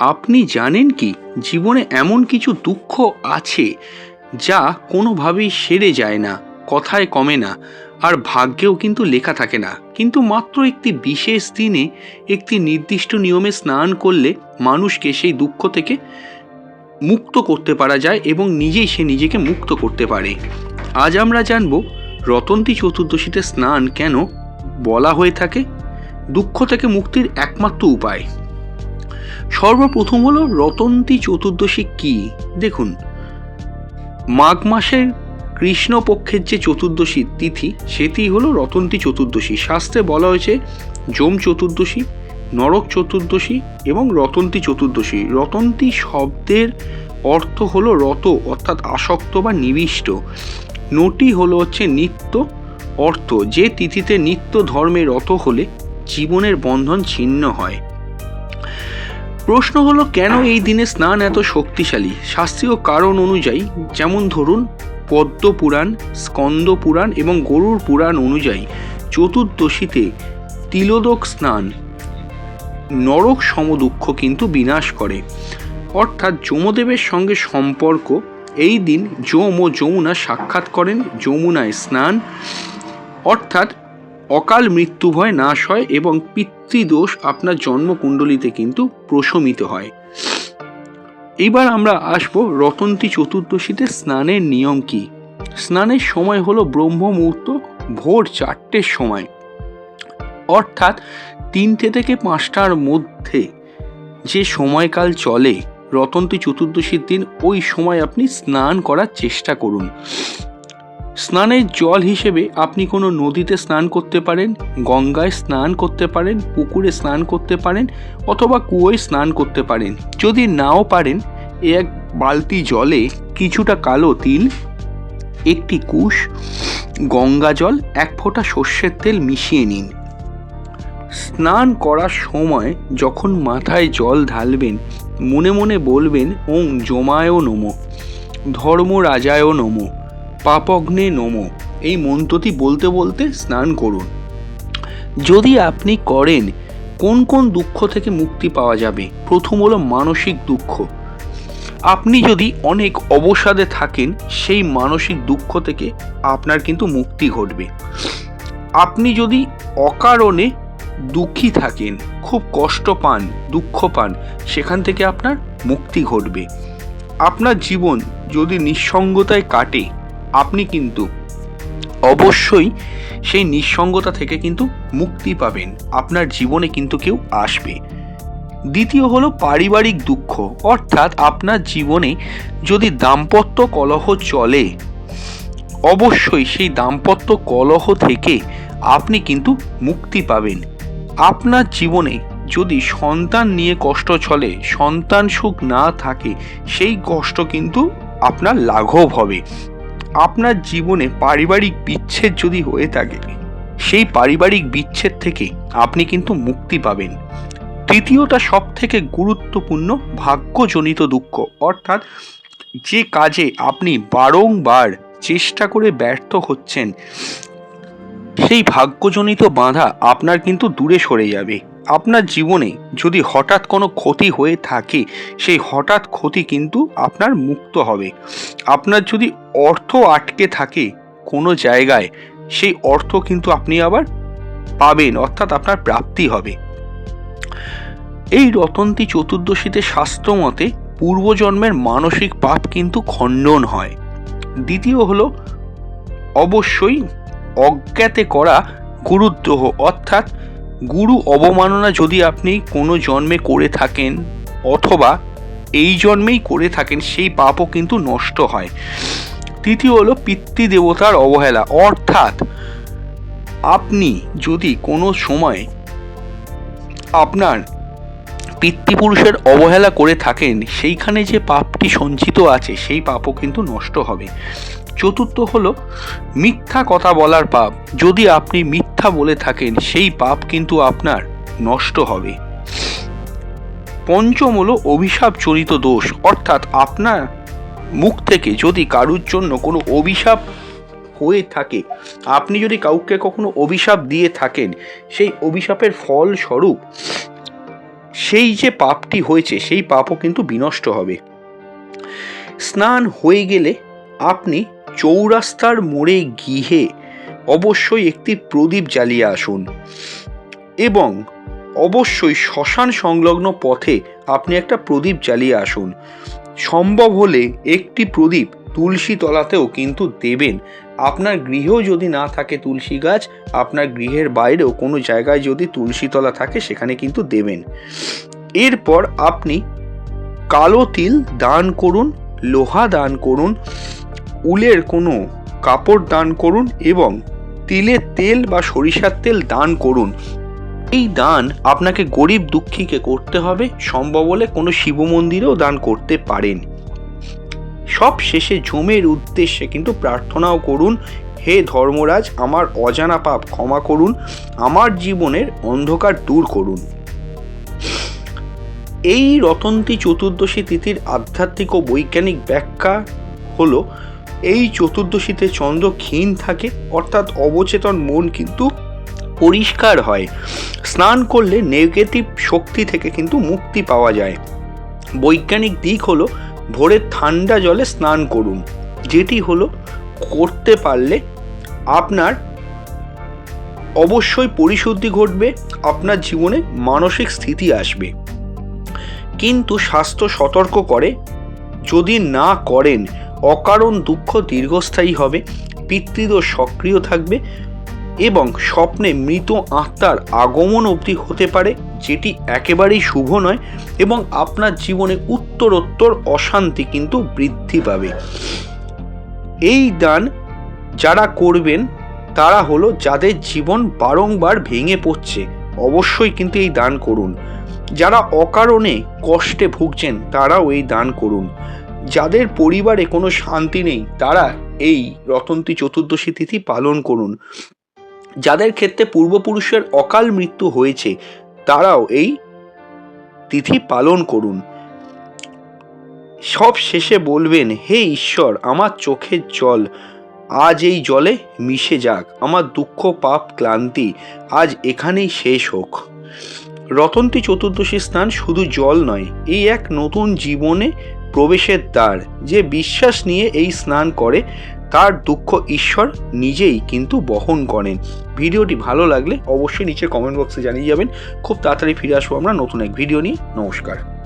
আপনি জানেন কি, জীবনে এমন কিছু দুঃখ আছে যা কোনোভাবেই সেরে যায় না, কথায় কমে না, আর ভাগ্যেও কিন্তু লেখা থাকে না। কিন্তু মাত্র একটি বিশেষ দিনে একটি নির্দিষ্ট নিয়মে স্নান করলে মানুষকে সেই দুঃখ থেকে মুক্ত করতে পারা যায় এবং নিজেই সে নিজেকে মুক্ত করতে পারে। আজ আমরা জানব, রতন্তী চতুর্দশীতে স্নান কেন বলা হয়ে থাকে? দুঃখ থেকে মুক্তির একমাত্র উপায়। সর্বপ্রথম হলো রতন্তী চতুর্দশী কি? দেখুন, মাঘ মাসের কৃষ্ণপক্ষের যে চতুর্দশী তিথি, সেটি হলো রতন্তী চতুর্দশী। শাস্ত্রে বলা হয়েছে, যম চতুর্দশী, নরক চতুর্দশী এবং রতন্তী চতুর্দশী। রতন্তী শব্দের অর্থ হলো রত, অর্থাৎ আসক্ত বা নিবিষ্ট। নটি হলো হচ্ছে নিত্য অর্থ। যে তিথিতে নিত্য ধর্মে রত হলে জীবনের বন্ধন ছিন্ন হয়। প্রশ্ন হলো, কেন এই দিনে স্নান এত শক্তিশালী? শাস্ত্রীয় কারণ অনুযায়ী, যেমন ধরুন পদ্ম পুরাণ স্কন্দ পুরাণ এবং গরুর পুরাণ অনুযায়ী, চতুর্দশীতে তিলোদক স্নান নরক সমদুঃখ কিন্তু বিনাশ করে। অর্থাৎ যমদেবের সঙ্গে সম্পর্ক, এই দিন যম ও যমুনা সাক্ষাৎ করেন, যমুনায় স্নান। অর্থাৎ অকাল মৃত্যু ভয় নাশ হয় এবং পিতৃদোষ আপনার জন্মকুণ্ডলিতে কিন্তু প্রশমিত হয়। এবার আমরা আসব রতন্তী চতুর্দশীতে স্নানের নিয়ম কি? স্নানের সময় হলো ব্রহ্ম মুহূর্ত, ভোর চারটের সময়। অর্থাৎ তিনটে থেকে পাঁচটার মধ্যে যে সময়কাল চলে রতন্তী চতুর্দশীর দিন, ওই সময় আপনি স্নান করার চেষ্টা করুন। স্নানের জল হিসেবে আপনি কোনো নদীতে স্নান করতে পারেন, গঙ্গায় স্নান করতে পারেন, পুকুরে স্নান করতে পারেন অথবা কুয়োয় স্নান করতে পারেন। যদি নাও পারেন এক বালতি জলে কিছুটা কালো তিল, একটি কুশ, গঙ্গা জল, এক ফোঁটা সর্ষের তেল মিশিয়ে নিন। স্নান করার সময় যখন মাথায় জল ঢালবেন, মনে মনে বলবেন, ওং জমায় নমো ধর্ম রাজায় নমো। পাপগ্নে নমো। এই মন্ত্রটি বলতে বলতে স্নান করুন। যদি আপনি করেন, কোন কোন দুঃখ থেকে মুক্তি পাওয়া যাবে? প্রথম হলো মানসিক দুঃখ। আপনি যদি অনেক অবসাদে থাকেন, সেই মানসিক দুঃখ থেকে আপনার কিন্তু মুক্তি ঘটবে। আপনি যদি অকারণে দুঃখী থাকেন, খুব কষ্ট পান, দুঃখ পান, সেখান থেকে আপনার মুক্তি ঘটবে। আপনার জীবন যদি নিঃসঙ্গতায় কাটে আপনি কিন্তু অবশ্যই সেই নিঃসঙ্গতা থেকে কিন্তু মুক্তি পাবেন। আপনার জীবনে কিন্তু কেউ আসবে। দ্বিতীয় হলো পারিবারিক দুঃখ। অর্থাৎ আপনার জীবনে যদি দাম্পত্য কলহ চলে, অবশ্যই সেই দাম্পত্য কলহ থেকে আপনি কিন্তু মুক্তি পাবেন। আপনার জীবনে যদি সন্তান নিয়ে কষ্ট চলে, সন্তান সুখ না থাকে, সেই কষ্ট কিন্তু আপনার লাঘব হবে। আপনার জীবনে পারিবারিক বিচ্ছেদ যদি হয়ে থাকে, সেই পারিবারিক বিচ্ছেদ থেকে আপনি কিন্তু মুক্তি পাবেন। তৃতীয়টা সব থেকে গুরুত্বপূর্ণ, ভাগ্যজনিত দুঃখ। অর্থাৎ যে কাজে আপনি বারংবার চেষ্টা করে ব্যর্থ হচ্ছেন, সেই ভাগ্যজনিত বাধা আপনার কিন্তু দূরে সরে যাবে। আপনার জীবনে যদি হঠাৎ কোনো ক্ষতি হয়ে থাকে, সেই হঠাৎ ক্ষতি কিন্তু আপনার মুক্ত হবে। আপনার যদি অর্থ আটকে থাকে কোনো জায়গায়, সেই অর্থ কিন্তু আপনি আবার পাবেন, অর্থাৎ আপনার প্রাপ্তি হবে। এই রতন্তী চতুর্দশীতে শাস্ত্র মতে পূর্বজন্মের মানসিক পাপ কিন্তু খণ্ডন হয়। দ্বিতীয় হলো, অবশ্যই অজ্ঞাতে করা গুরুদ্রোহ, অর্থাৎ গুরু অবমাননা যদি আপনি কোনো জন্মে করে থাকেন অথবা এই জন্মেই করে থাকেন, সেই পাপও কিন্তু নষ্ট হয়। তৃতীয় হলো পিতৃদেবতার অবহেলা। অর্থাৎ আপনি যদি কোনো সময় আপনার পিতৃপুরুষের অবহেলা করে থাকেন, সেইখানে যে পাপটি সঞ্চিত আছে, সেই পাপও কিন্তু নষ্ট হবে। চতুর্থ হল, মিথ্যা কথা বলার পাপ। যদি আপনি মিথ্যা বলে থাকেন, সেই পাপ কিন্তু আপনার নষ্ট হবে। পঞ্চম হলো অভিশাপ জনিত দোষ। অর্থাৎ আপনার মুখ থেকে যদি কারুর জন্য কোনো অভিশাপ হয়ে থাকে, আপনি যদি কাউকে কখনো অভিশাপ দিয়ে থাকেন, সেই অভিশাপের ফল স্বরূপ সেই যে পাপটি হয়েছে, সেই পাপও কিন্তু বিনষ্ট হবে। স্নান হয়ে গেলে আপনি চৌরাস্তার মোড়ে গিয়ে অবশ্যই একটি প্রদীপ জ্বালিয়ে আসুন। এবং অবশ্যই শ্মশান সংলগ্ন পথে আপনি একটা প্রদীপ জ্বালিয়ে আসুন। সম্ভব হলে একটি প্রদীপ তুলসী তলাতেও কিন্তু দেবেন। আপনার গৃহেও যদি না থাকে তুলসী গাছ, আপনার গৃহের বাইরেও কোনো জায়গায় যদি তুলসী তলা থাকে, সেখানে কিন্তু দেবেন। এরপর আপনি কালো তিল দান করুন, লোহা দান করুন উলের কোনো কাপড় দান করুন এবং তিলের তেল বা সরিষার তেল দান করুন। এই দান আপনাকে গরিব দুঃখীকে করতে হবে, সম্ভব হলে কোনো শিব মন্দিরেও দান করতে পারেন। সব শেষে জমের উদ্দেশ্যে কিন্তু প্রার্থনাও করুন, হে ধর্মরাজ, আমার অজানা পাপ ক্ষমা করুন, আমার জীবনের অন্ধকার দূর করুন। এই রতন্তী চতুর্দশী তিথির আধ্যাত্মিক ও বৈজ্ঞানিক ব্যাখ্যা হলো এই চতুর্দশীতে চন্দ্র ক্ষীণ থাকে, অর্থাৎ অবচেতন মন কিন্তু পরিষ্কার হয়। স্নান করলে নেগেটিভ শক্তি থেকে কিন্তু মুক্তি পাওয়া যায়। বৈজ্ঞানিক দিক হলো ভোরের ঠান্ডা জলে স্নান করুন, যেটি হলো করতে পারলে আপনার অবশ্যই পরিশুদ্ধি ঘটবে, আপনার জীবনে মানসিক স্থিতি আসবে। কিন্তু স্বাস্থ্য সতর্ক করে, যদি না করেন অকারণ দুঃখ দীর্ঘস্থায়ী হবে পিতৃদোষ সক্রিয় থাকবে এবং স্বপ্নে মৃত আত্মার আগমন অবধি হতে পারে, যেটি একেবারেই শুভ নয় এবং আপনার জীবনে উত্তরোত্তর অশান্তি কিন্তু বৃদ্ধি পাবে। এই দান যারা করবেন, তারা হলো যাদের জীবন বারংবার ভেঙে পড়ছে। অবশ্যই কিন্তু এই দান করুন। যারা অকারণে কষ্টে ভুগছেন, তারাও এই দান করুন। যাদের পরিবারে কোনো শান্তি নেই, তারা এই রতন্তী চতুর্দশী তিথি পালন করুন। যাদের ক্ষেত্রে পূর্বপুরুষের অকাল মৃত্যু হয়েছে, তারাও এই তিথি পালন করুন। সব শেষে বলবেন, হে ঈশ্বর, আমার চোখের জল, আজ এই জলে মিশে যাক, আমার দুঃখ, পাপ, ক্লান্তি আজ এখানেই শেষ হোক। রতন্তী চতুর্দশী স্নান শুধু জল নয়, এই এক নতুন জীবনে প্রবেশের দ্বার যে বিশ্বাস নিয়ে এই স্নান করে, তার দুঃখ ঈশ্বর নিজেই কিন্তু বহন করেন। ভিডিওটি ভালো লাগলে অবশ্যই নিচে কমেন্ট বক্সে জানিয়ে যাবেন। খুব তাড়াতাড়ি ফিরে আসব আমরা নতুন এক ভিডিও নিয়ে। নমস্কার।